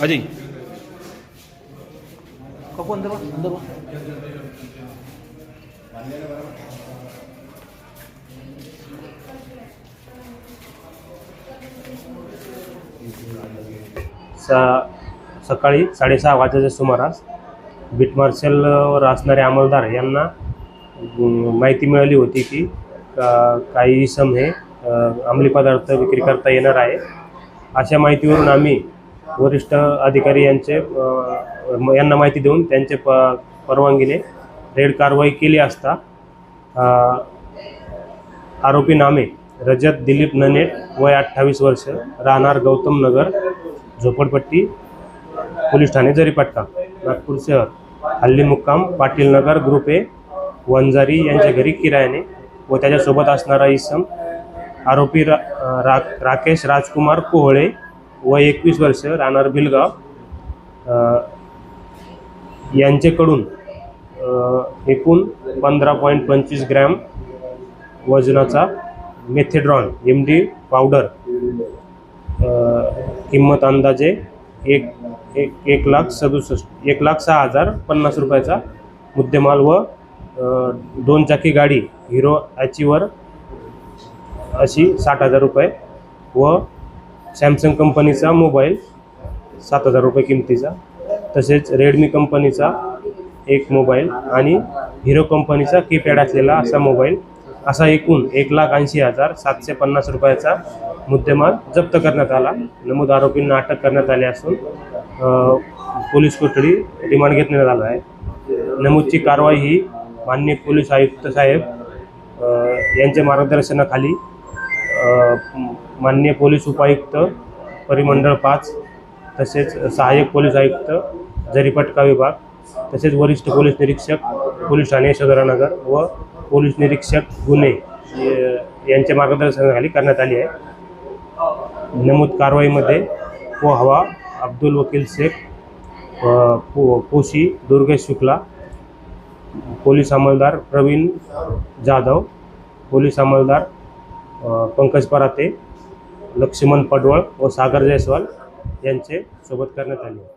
अजय कपू अंदर अंदर. सा सकाळी साडेसहा वाजेच्या सुमारास बीट मार्शलवर असणारे अंमलदार यांना माहिती मिळाली होती की का- काही इसम हे अंमली पदार्थ विक्री करता येणार आहे अशा माहितीवरून आम्ही वरिष्ठ अधिकारी यांचे यांना माहिती देऊन त्यांचे प परवानगीने रेड कारवाई केली असता आरोपी नामे रजत दिलीप ननेट वय अठ्ठावीस वर्ष राहणार गौतम नगर झोपडपट्टी पोलीस ठाणे जरीपटका नागपूर शहर. हल्ली मुक्काम पाटील नगर ग्रुप ए वंजारी यांच्या घरी किरायाने व त्याच्यासोबत असणारा इसम आरोपी रा, रा राकेश राजकुमार कोहळे वय एकवीस वर्ष राहणार भिलगाव. यांचेकडून यांच्याकडून एकूण पंधरा पॉईंट पंचवीस ग्रॅम वजनाचा मेथेड्रॉन एम डी पावडर किंमत अंदाजे एक एक एक लाख सदुसष्ट एक लाख सहा हजार पन्नास रुपयाचा मुद्देमाल व दोन चाकी गाडी हिरो ॲचीवर अशी साठ हजार रुपये व सॅमसंग कंपनीचा मोबाईल सात हजार रुपये किमतीचा. तसेच रेडमी कंपनीचा एक मोबाईल आणि हिरो कंपनीचा कीपॅड असलेला असा मोबाईल. असा एकूण एक लाख ऐंशी हजार सातशे पन्नास रुपयाचा मुद्देमाल जप्त करण्यात आला. नमूद आरोपींना अटक करण्यात आली असून पोलीस कोठडी रिमांड घेतण्यात आला आहे. नमूदची कारवाई ही माननीय पोलीस आयुक्त साहेब यांच्या मार्गदर्शनाखाली मान्य पोलीस उपायुक्त परिमंडळ पाच तसेच सहाय्यक पोलीस आयुक्त जरीपटका विभाग तसेच वरिष्ठ पोलीस निरीक्षक पोलीस ठाणे सदरानगर व पोलीस निरीक्षक गुन्हे यांच्या मार्गदर्शनाखाली करण्यात आली आहे. नमूद कारवाईमध्ये पोहावा अब्दुल वकील शेख पो पोशी दुर्गेश शुक्ला पोलीस अंमलदार प्रवीण जाधव पोलीस अंमलदार पंकज पराते लक्ष्मण पडवळ व सागर जयस्वाल यांचे सोबत करण्यात आले.